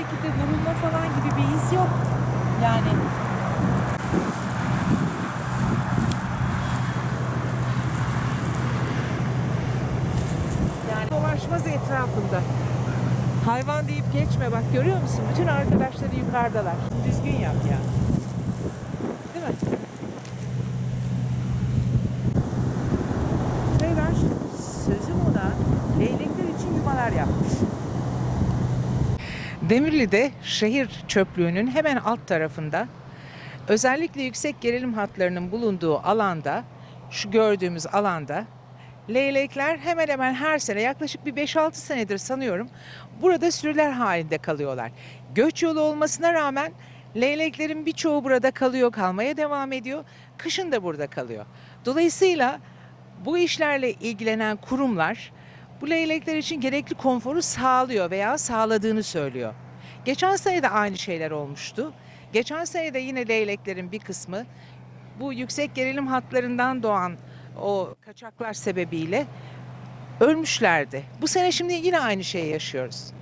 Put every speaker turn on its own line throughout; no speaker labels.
yıkılma falan gibi bir iz yok. Yani yani dolaşmaz etrafında. Hayvan deyip geçme bak görüyor musun? Bütün arkadaşları yukarıdalar. Düzgün yap ya. Değil mi? Şeyler sözüm ona leylekler için yuvalar yapmış. Demirli'de şehir çöplüğünün hemen alt tarafında özellikle yüksek gerilim hatlarının bulunduğu alanda şu gördüğümüz alanda leylekler hemen hemen her sene yaklaşık bir 5-6 senedir sanıyorum burada sürüler halinde kalıyorlar. Göç yolu olmasına rağmen leyleklerin birçoğu burada kalıyor, kalmaya devam ediyor. Kışın da burada kalıyor. Dolayısıyla bu işlerle ilgilenen kurumlar bu leylekler için gerekli konforu sağlıyor veya sağladığını söylüyor. Geçen sene de aynı şeyler olmuştu. Geçen sene de yine leyleklerin bir kısmı bu yüksek gerilim hatlarından doğan o kaçaklar sebebiyle ölmüşlerdi. Bu sene şimdi yine aynı şeyi yaşıyoruz.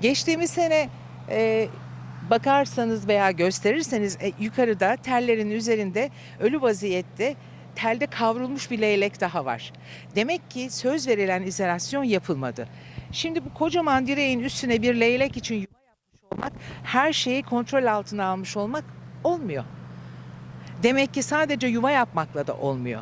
Geçtiğimiz sene e, bakarsanız veya gösterirseniz e, yukarıda tellerin üzerinde ölü vaziyette telde kavrulmuş bir leylek daha var. Demek ki söz verilen izolasyon yapılmadı. Şimdi bu kocaman direğin üstüne bir leylek için yuva yapmış olmak, her şeyi kontrol altına almış olmak olmuyor. Demek ki sadece yuva yapmakla da olmuyor.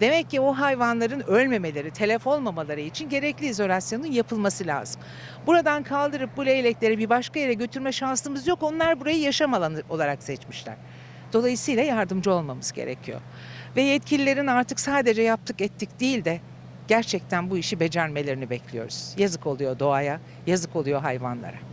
Demek ki o hayvanların ölmemeleri, telef olmamaları için gerekli izolasyonun yapılması lazım. Buradan kaldırıp bu leylekleri bir başka yere götürme şansımız yok. Onlar burayı yaşam alanı olarak seçmişler. Dolayısıyla yardımcı olmamız gerekiyor. Ve yetkililerin artık sadece yaptık ettik değil de gerçekten bu işi becermelerini bekliyoruz. Yazık oluyor doğaya, yazık oluyor hayvanlara.